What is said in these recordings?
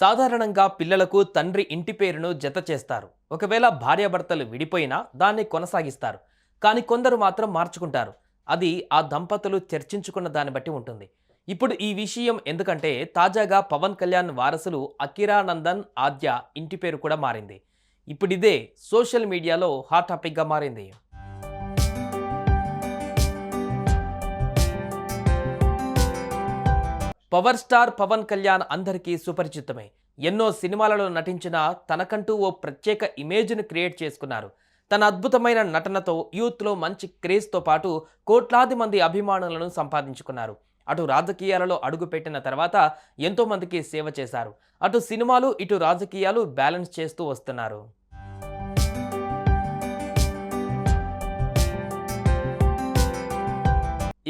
సాధారణంగా పిల్లలకు తండ్రి ఇంటి పేరును జత చేస్తారు. ఒకవేళ భార్యాభర్తలు విడిపోయినా దాన్ని కొనసాగిస్తారు. కానీ కొందరు మాత్రం మార్చుకుంటారు. అది ఆ దంపతులు చర్చించుకున్న దాన్ని బట్టి ఉంటుంది. ఇప్పుడు ఈ విషయం ఎందుకంటే తాజాగా పవన్ కళ్యాణ్ వారసులు అకిరానందన్ ఆద్య ఇంటి పేరు కూడా మారింది. ఇప్పుడిదే సోషల్ మీడియాలో హాట్ టాపిక్గా మారింది. పవర్ స్టార్ పవన్ కళ్యాణ్ అందరికీ సుపరిచితమే. ఎన్నో సినిమాలలో నటించిన తనకంటూ ఓ ప్రత్యేక ఇమేజ్ను క్రియేట్ చేసుకున్నారు. తన అద్భుతమైన నటనతో యూత్లో మంచి క్రేజ్తో పాటు కోట్లాది మంది అభిమానులను సంపాదించుకున్నారు. అటు రాజకీయాలలో అడుగుపెట్టిన తర్వాత ఎంతోమందికి సేవ చేశారు. అటు సినిమాలు ఇటు రాజకీయాలు బ్యాలెన్స్ చేస్తూ వస్తున్నారు.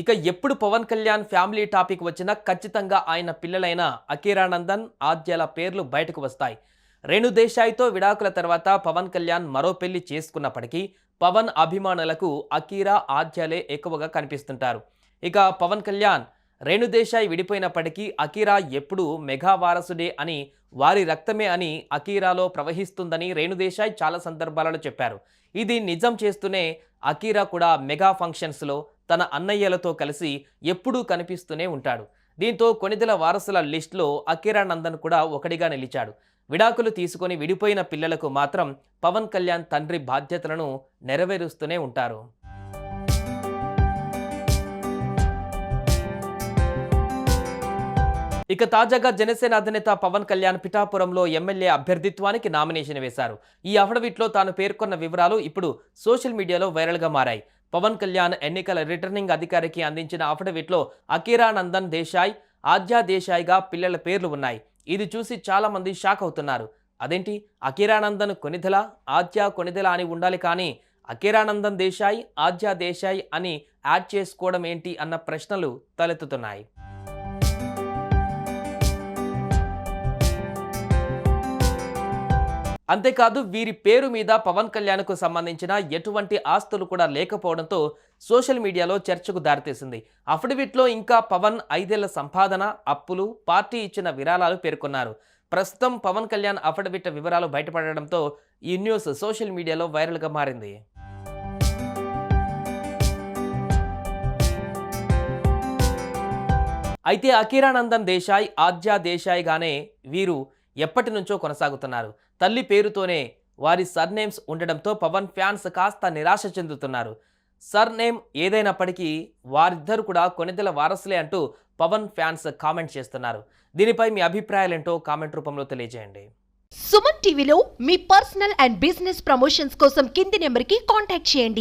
ఇక ఎప్పుడు పవన్ కళ్యాణ్ ఫ్యామిలీ టాపిక్ వచ్చినా ఖచ్చితంగా ఆయన పిల్లలైన అకీరానందన్ ఆద్యాల పేర్లు బయటకు వస్తాయి. రేణు దేశాయ్తో విడాకుల తర్వాత పవన్ కళ్యాణ్ మరో పెళ్ళి చేసుకున్నప్పటికీ పవన్ అభిమానులకు అకీరా ఆద్యాలే ఎక్కువగా కనిపిస్తుంటారు. ఇక పవన్ కళ్యాణ్ రేణు దేశాయ్ విడిపోయినప్పటికీ అకీరా ఎప్పుడూ మెగా వారసుడే అని వారి రక్తమే అని అకీరాలో ప్రవహిస్తుందని రేణుదేశాయ్ చాలా సందర్భాలలో చెప్పారు. ఇది నిజం చేస్తూనే అకీరా కూడా మెగా ఫంక్షన్స్లో తన అన్నయ్యలతో కలిసి ఎప్పుడూ కనిపిస్తూనే ఉంటాడు. దీంతో కొనిదెల వారసుల లిస్టులో అకిరానందన్ కూడా ఒకటిగా నిలిచాడు. విడాకులు తీసుకొని విడిపోయిన పిల్లలకు మాత్రం పవన్ కళ్యాణ్ తండ్రి బాధ్యతలను నెరవేరుస్తూనే ఉంటారు. ఇక తాజాగా జనసేన అధినేత పవన్ కళ్యాణ్ పిఠాపురంలో ఎమ్మెల్యే అభ్యర్థిత్వానికి నామినేషన్ వేశారు. ఈ అఫడవిట్లో తాను పేర్కొన్న వివరాలు ఇప్పుడు సోషల్ మీడియాలో వైరల్గా మారాయి. పవన్ కళ్యాణ్ ఎన్నికల రిటర్నింగ్ అధికారికి అందించిన అఫిడవిట్లో అకీరానందన్ దేశాయ్ ఆద్యా దేశాయ్గా పిల్లల పేర్లు ఉన్నాయి. ఇది చూసి చాలా మంది షాక్ అవుతున్నారు. అదేంటి? అకీరానందన్ కొనిదెల ఆద్యా కొనిదెల అని ఉండాలి కానీ అకీరానందన్ దేశాయ్ ఆద్యా దేశాయ్ అని యాడ్ చేసుకోవడం ఏంటి అన్న ప్రశ్నలు తలెత్తుతున్నాయి. అంతేకాదు వీరి పేరు మీద పవన్ కళ్యాణ్కు సంబంధించిన ఎటువంటి ఆస్తులు కూడా లేకపోవడంతో సోషల్ మీడియాలో చర్చకు దారితీసింది. అఫిడవిట్లో ఇంకా పవన్ ఐదేళ్ళ సంపాదన అప్పులు పార్టీ ఇచ్చిన విరాళాలు పేర్కొన్నారు. ప్రస్తుతం పవన్ కళ్యాణ్ అఫిడవిట్ వివరాలు బయటపడడంతో ఈ న్యూస్ సోషల్ మీడియాలో వైరల్గా మారింది. అయితే అకీరానందన్ దేశాయ్ ఆద్యా దేశాయ్ గానే వీరు ఎప్పటి నుంచో కొనసాగుతున్నారు. తల్లి పేరుతోనే వారి సర్నేమ్స్ ఉండడంతో పవన్ ఫ్యాన్స్ కాస్త నిరాశ చెందుతున్నారు. సర్నేమ్ ఏదైనప్పటికీ వారిద్దరు కూడా కొనిదెల వారసులే అంటూ పవన్ ఫ్యాన్స్ కామెంట్ చేస్తున్నారు. దీనిపై మీ అభిప్రాయాలేంటో కామెంట్ రూపంలో తెలియజేయండి. సుమన్ టీవీలో మీ పర్సనల్ అండ్ బిజినెస్ ప్రమోషన్స్ కోసం కింది నెంబర్కి కాంటాక్ట్ చేయండి.